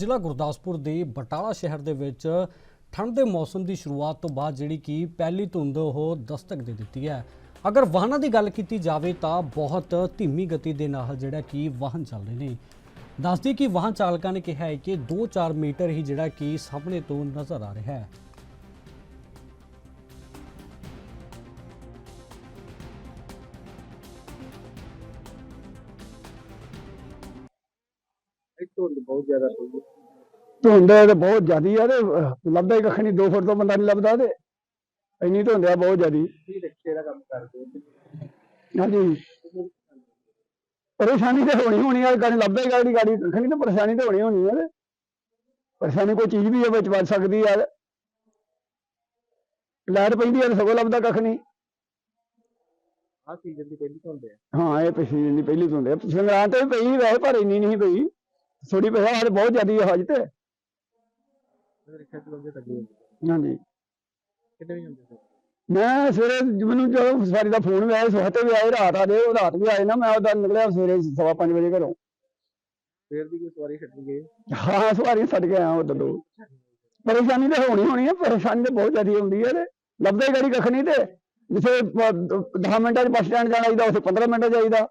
ਜ਼ਿਲ੍ਹਾ ਗੁਰਦਾਸਪੁਰ ਦੇ ਬਟਾਲਾ ਸ਼ਹਿਰ ਦੇ ਵਿੱਚ ਠੰਡ ਦੇ ਮੌਸਮ ਦੀ ਸ਼ੁਰੂਆਤ ਤੋਂ ਬਾਅਦ ਜਿਹੜੀ ਕਿ ਪਹਿਲੀ ਧੁੰਦ ਉਹ ਦਸਤਕ ਦੇ ਦਿੱਤੀ ਹੈ। ਅਗਰ ਵਾਹਨਾਂ ਦੀ ਗੱਲ ਕੀਤੀ ਜਾਵੇ ਤਾਂ ਬਹੁਤ ਧੀਮੀ ਗਤੀ ਦੇ ਨਾਲ ਜਿਹੜਾ ਕਿ ਵਾਹਨ ਚੱਲ ਰਹੇ ਨੇ। ਦੱਸਦੀ ਕਿ ਵਾਹਨ ਚਾਲਕਾਂ ਨੇ ਕਿਹਾ ਹੈ ਕਿ 2-4 ਮੀਟਰ ਹੀ ਜਿਹੜਾ ਕਿ ਸਾਹਮਣੇ ਤੋਂ ਨਜ਼ਰ ਆ ਰਿਹਾ ਹੈ। ਧੁੰਦ ਬਹੁਤ ਜ਼ਿਆਦਾ ਪਈ ਧੁੰਦ ਤੇ ਬਹੁਤ ਜ਼ਿਆਦੀ ਆ ਤੇ ਅਹ, ਲੱਭਦਾ ਹੀ ਕੱਖ ਨਹੀਂ 2 ਫੁੱਟ ਤੋਂ ਬੰਦਾ ਨਹੀਂ ਲੱਭਦਾ ਤੇ। ਇੰਨੀ ਧੁੰਦ ਆ ਬਹੁਤ ਜ਼ਿਆਦੀ। ਕੀ ਰਿਕਸ਼ੇ ਦਾ ਕੰਮ ਕਰਦੇ ਹੋ ਹਾਂਜੀ। ਪਰੇਸ਼ਾਨੀ ਤੇ ਹੋਣੀ ਹੋਣੀ ਆ ਗਾੜੀ ਲੱਭਦਾ ਹੀ ਗਾੜੀ ਗਾੜੀ ਕੱਖ ਨਹੀਂ ਤੇ ਪਰੇਸ਼ਾਨੀ ਤੇ ਹੋਣੀ ਹੋਣੀ ਆ ਤੇ। ਪਰੇਸ਼ਾਨੀ ਕੋਈ ਚੀਜ਼ ਵੀ ਆ ਵਿੱਚ ਵੱਜ ਸਕਦੀ ਆ। ਲਾਈਟ ਪੈਂਦੀ ਆ ਤੇ ਸਗੋਂ ਲੱਭਦਾ ਕੱਖ ਨਹੀਂ। ਆਹ ਸੀਜ਼ਨ ਦੀ ਪਹਿਲੀ ਧੁੰਦ ਹੈ ਹਾਂ ਇਹ ਪਿਛਲੀ ਦੀ ਪਹਿਲੀ ਧੁੰਦ ਆ। ਸੰਗਰਾਂਦ ਤੇ ਵੀ ਪਈ ਵੈਸੇ ਪਰ ਇੰਨੀ ਨਹੀਂ ਪਈ। ਥੋੜੀ ਪਈ ਤੇ ਬਹੁਤ ਜ਼ਿਆਦੀ ਆ ਹਜ ਤੇ। ਰਿਕਸ਼ਾ ਚਲਾਉਂਦੇ ਲੱਗੇ ਹੁੰਦੇ ਹਾਂਜੀ। ਕਿੰਨੇ ਵੀ ਹੁੰਦੇ ਸਰ? ਮੈਂ ਸਵੇਰੇ ਮੈਨੂੰ ਜਦੋਂ ਸਵਾਰੀ ਦਾ ਫੋਨ ਆਇਆ ਸਵੇਰ ਵੀ ਆਏ ਰਾਤ ਆ ਗਏ ਉਹ ਰਾਤ ਵੀ ਆਏ ਨਾ ਮੈਂ ਉਹਦਾ ਨਿਕਲਿਆ ਸਵੇਰੇ ਸਵਾ ਪੰਜ ਵਜੇ ਘਰੋਂ। ਫੇਰ ਵੀ ਕੋਈ ਸਵਾਰੀ ਛੱਡੀ ਗਈ ਹਾਂ ਸਵਾਰੀ ਛੱਡ ਕੇ ਆਇਆ ਦੋ ਪਰੇਸ਼ਾਨੀ ਤੇ ਹੋਣੀ ਹੋਣੀ ਹੈ ਪਰੇਸ਼ਾਨੀ ਤੇ ਬਹੁਤ ਜ਼ਿਆਦਾ ਹੁੰਦੀ ਹੈ ਤੇ। ਲੱਭਦਾ ਹੀ ਗਾੜੀ ਕੱਖ ਨਹੀਂ ਤੇ। ਜਿੱਥੇ 10 ਮਿੰਟਾਂ 'ਚ ਬੱਸ ਸਟੈਂਡ ਜਾਣਾ ਚਾਹੀਦਾ ਉੱਥੇ 15 ਮਿੰਟਾਂ 'ਚ ਜਾਈਦਾ।